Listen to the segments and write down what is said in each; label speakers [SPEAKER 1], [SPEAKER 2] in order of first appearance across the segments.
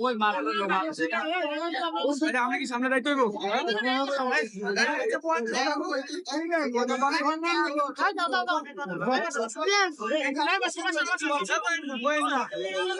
[SPEAKER 1] ওই আমি কি সামনে দায়িত্ব
[SPEAKER 2] এই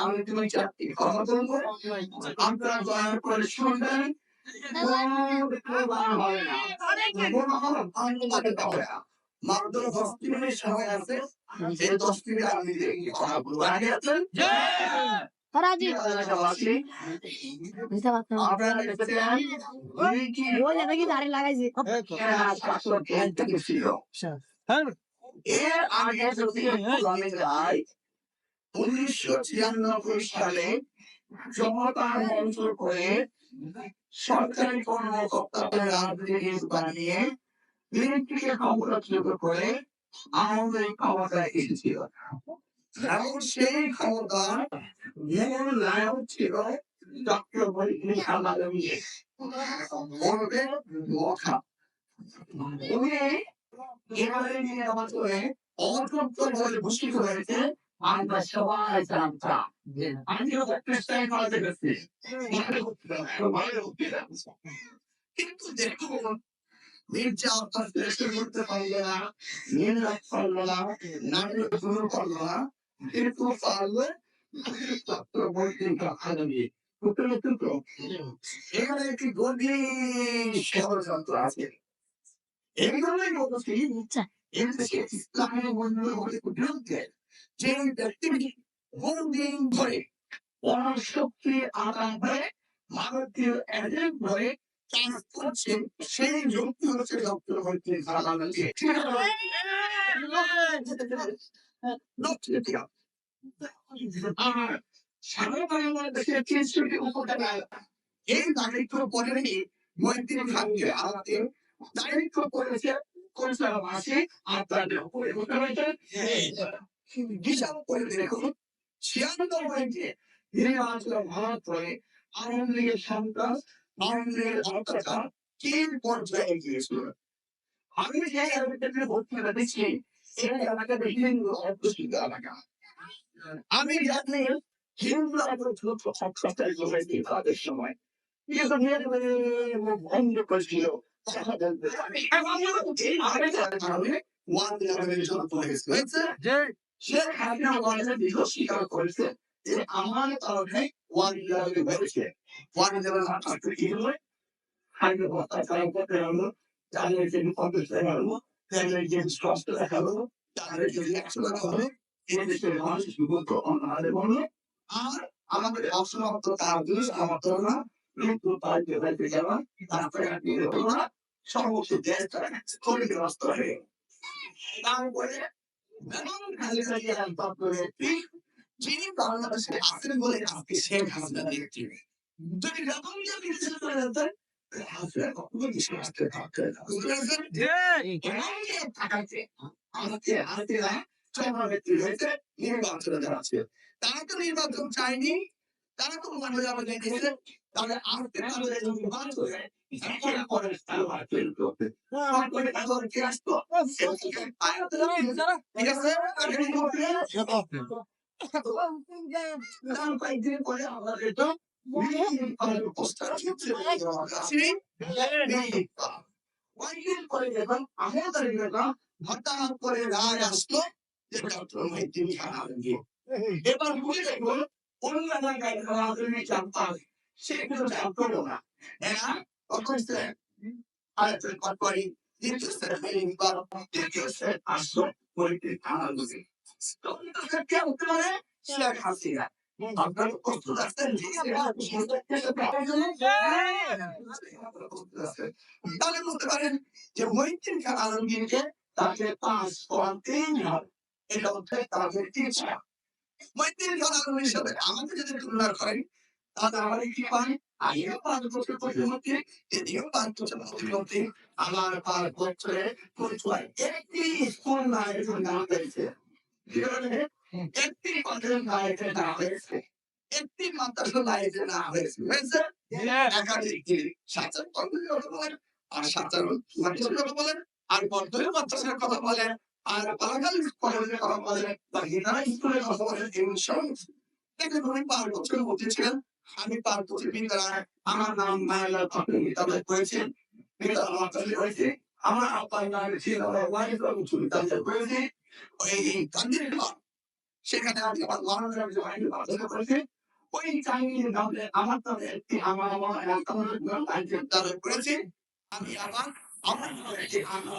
[SPEAKER 2] আমি তুমি চারটি কথা বলব আপনারা দয়া করে শুনবেন মাত্র দশ মিনিট সময় আছে এই দশ মিনিট আমি দেখি কথা আগে আছেন এর আগে যদি আমি যাই উনিশশো ছিয়ানব্বই সালে জনতা মঞ্চ করে সরকারি কর্মকর্তাদের রাজনীতি বানিয়ে বিএনপিকে করে আমাদের ক্ষমতায় এবং সেই ক্ষমতার মূল নায়ক ছিল ডক্টর উনি এবারে আমার বলে ভূষিত হয়েছে আমরা সবাই জানতাম আমিও চেষ্টায় করাতে গেছি কিন্তু দেখুন মির্জা আপনার চেষ্টা করতে পারল না মির্জা পারল না নারী শুরু করল না কিন্তু পারলে চক্রবর্তী আগামী এখানে একটি গভীর ষড়যন্ত্র আছে এইগুলোই বলছি ইসলামের মূল্যবোধের বিরুদ্ধে যে ব্যক্তিটি বহুদিন ধরে পরাশক্তি আদান হয়ে ভারতীয় এজেন্ট হয়ে কাজ করছেন সেই যুক্তি হচ্ছে ডক্টর আর সারা এই দায়িত্ব মৈত্রী আলাদা দায়িত্ব করেছে মাসে আপনাদের উপরে। বিশাল করে দেখুন ছিয়ানব্বই যে নির্বাচন পরে আওয়ামী লীগের সন্ত্রাস আওয়ামী লীগের অত্যাচার তিন পর্যায়ে গিয়েছিল আমি যে এলাকাতে ভর্তি দেখছি এই এলাকাতে হিন্দু অধ্যুষিত এলাকা আমি জানি হিন্দু অত্যাচার হয়েছে তাদের সময় কিন্তু নির্বাচনে বন্ধ করেছিল কথা বলতে আমি জানি ওয়ান ইলেভেনের জন্য পড়ে গেছে
[SPEAKER 1] যে
[SPEAKER 2] শেখ হাসিনা ওয়ানের দীর্ঘ স্বীকার করেছে যে আমার কারণে ওয়ান ইলেভেন হয়েছে। ওয়ান ইলেভেন আটটা কি হলো? হাইড্রো কারণ করতে হলো তাদের যে কংগ্রেস দেখা হলো তাদের যে স্বাস্থ্য দেখা হলো তাদের যে একশো টাকা হলো এদেশের মানুষ বিভক্ত অনাহারে বলল আর আমাদের অসমাপ্ত তার দুষ আমার তো না। মৃত্যু পাল্টে পাল্টে যাওয়া তারপরে বিয়ে হলো না। সমস্ত দেশটা ক্ষতিগ্রস্ত হয়ে তারপরে যিনি বাংলাদেশে আসেন বলে আজকে শেখ হাসিনা দেখছেন যদি করে হাসিনা কখনো বিশ্বাস করে হয়েছে নির্বাচনে দাঁড়াচ্ছে তারা তো নির্বাচন চায়নি তারা তো মনে হয় আমাদের তাদের আজকে তাদের এখন পরে তারপরে আসতো হঠাৎ করে আলমগীর এবার বুঝে দেখুন অন্য জানতাম সে কিন্তু জানতো না তখন হাসিনা তাহলে বলতে পারেন যে মহিউদ্দিন খান আলমগীরকে তাকে পাঁচ তিন এটা হচ্ছে তাদের ইচ্ছা মহিউদ্দিন খান আলমগীর সাথে আমাকে যদি তুলনা করেন তাহলে আমার কি পান? আগেও পাঁচ বছর প্রতিমন্ত্রী তিনিও পাঁচ বছর আমার পাঁচ বছরে পরিচয় একটি স্কুল নাই না হয়েছে। একটি পদের নায়কে না হয়েছে। একটি মাদ্রাসা নায়কে না হয়েছে। হয়েছে? একাধিক বলেন আর মাদ্রাসার কথা বলেন আর পদ্ধতির মাদ্রাসার কথা বলেন আর পালাকাল কলেজের কথা বলেন বা গীতারা স্কুলের কথা বলেন দেখেন উনি পাঁচ বছর মধ্যে ছিলেন। আমি বছর বিদ্যালয় আমার নাম মায়ালাল ঠাকুর বিদ্যালয় করেছি বিদ্যালয় মাদ্রাসা করেছি আমার আব্বার নাম ছিল উচ্চ বিদ্যালয় করেছি ওই ঘর সেখানে আমি আমার মহানগর করেছি ওই চাইনিজ নামে আমার নামে একটি আমার আমার করেছি। আমি আমার আমার আমার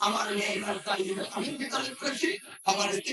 [SPEAKER 2] আমার মেয়ে আমি করেছি। আমার স্ত্রী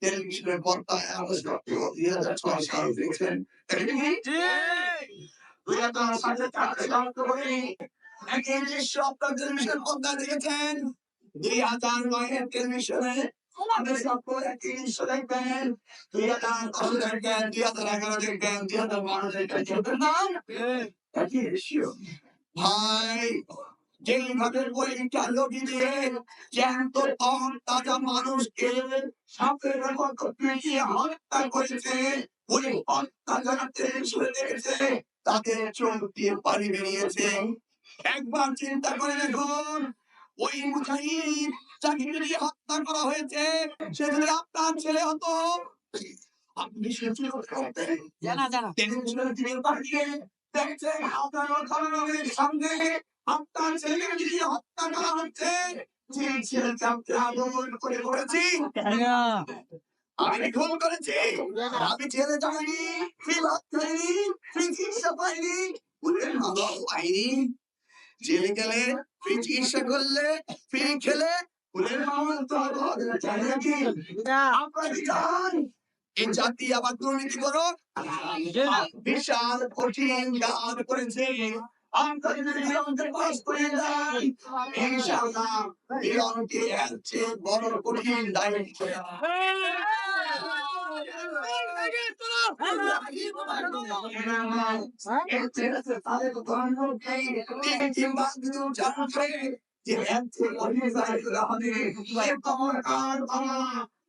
[SPEAKER 2] টেলিভিশনের পর্দায় আলোচনা দুই হাজার ছয় সাল দেখছেন দুই হাজার সালে তাকে জানতে পারি একই দৃশ্য আপনার টেলিভিশন পর্দায় দেখেছেন দুই হাজার নয়ের টেলিভিশনে আমাদের সব একই দৃশ্য দেখবেন দুই হাজার দশ দেখবেন দুই হাজার এগারো দেখবেন দুই হাজার বারো দেখবেন ভাই যেই ভাবের পরীক্ষা লোক দিয়ে জ্যান্ত পান তাজা মানুষকে সাপের রেকর্ড পিটিয়ে হত্যা করেছে। ওই হত্যা যারা টেলিভিশনে দেখেছে তাদের চোখ দিয়ে পানি বেরিয়েছে। একবার চিন্তা করে দেখুন ওই মুজাহিদ যাকে দিয়ে হত্যা করা হয়েছে সে যদি আপনার ছেলে হতো আপনি পারতেন
[SPEAKER 3] জানা জানা।
[SPEAKER 2] টেলিভিশনের দিনের পাঠিয়ে দেখছেন আপনার খানের সঙ্গে আপনার ছেলেকে যদি হত্যা করা হচ্ছে। যে ছেলেকে আপনি আদর করে করেছি। আমি খুন করেছি। আমি জেলে যাইনি ফিলাত করিনি চিকিৎসা পাইনি। উনি ভালো পাইনি। জেলে গেলে ফ্রি চিকিৎসা করলে ফ্রি খেলে। উনি মামলা তো নাকি কি? চান এই জাতি আবার দুর্নীতি করো? বিশাল কঠিন কাজ করেছে। বড় কঠিন দায়িত্ব।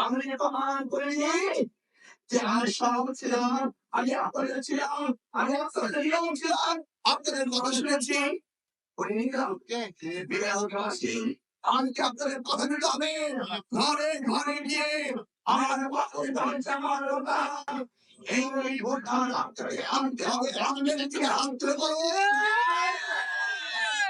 [SPEAKER 2] আমি প্রমাণ করেছি যে আমি সব ছিলাম আমি আপনাদের ছিলাম আমি আপনাদের ছিলাম আপনাদের কথা শুনেছি আমি কি আপনাদের কথা হবে ঘরে ঘরে গিয়ে আমার বাপের বাচ্চা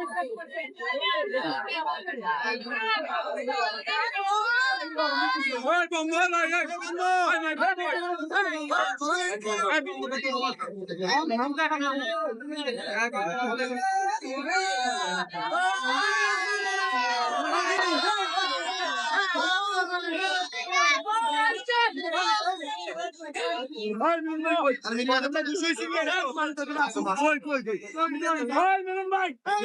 [SPEAKER 2] আমার কথা এই ভোটার আপনাকে আনতে হবে আমাদের থেকে আনতে পারব
[SPEAKER 1] ওই বন্ধু না না বন্ধু
[SPEAKER 3] Hey,
[SPEAKER 2] আমি কথা দিয়েছি
[SPEAKER 1] কই কই কই ভাই মিলন ভাই এই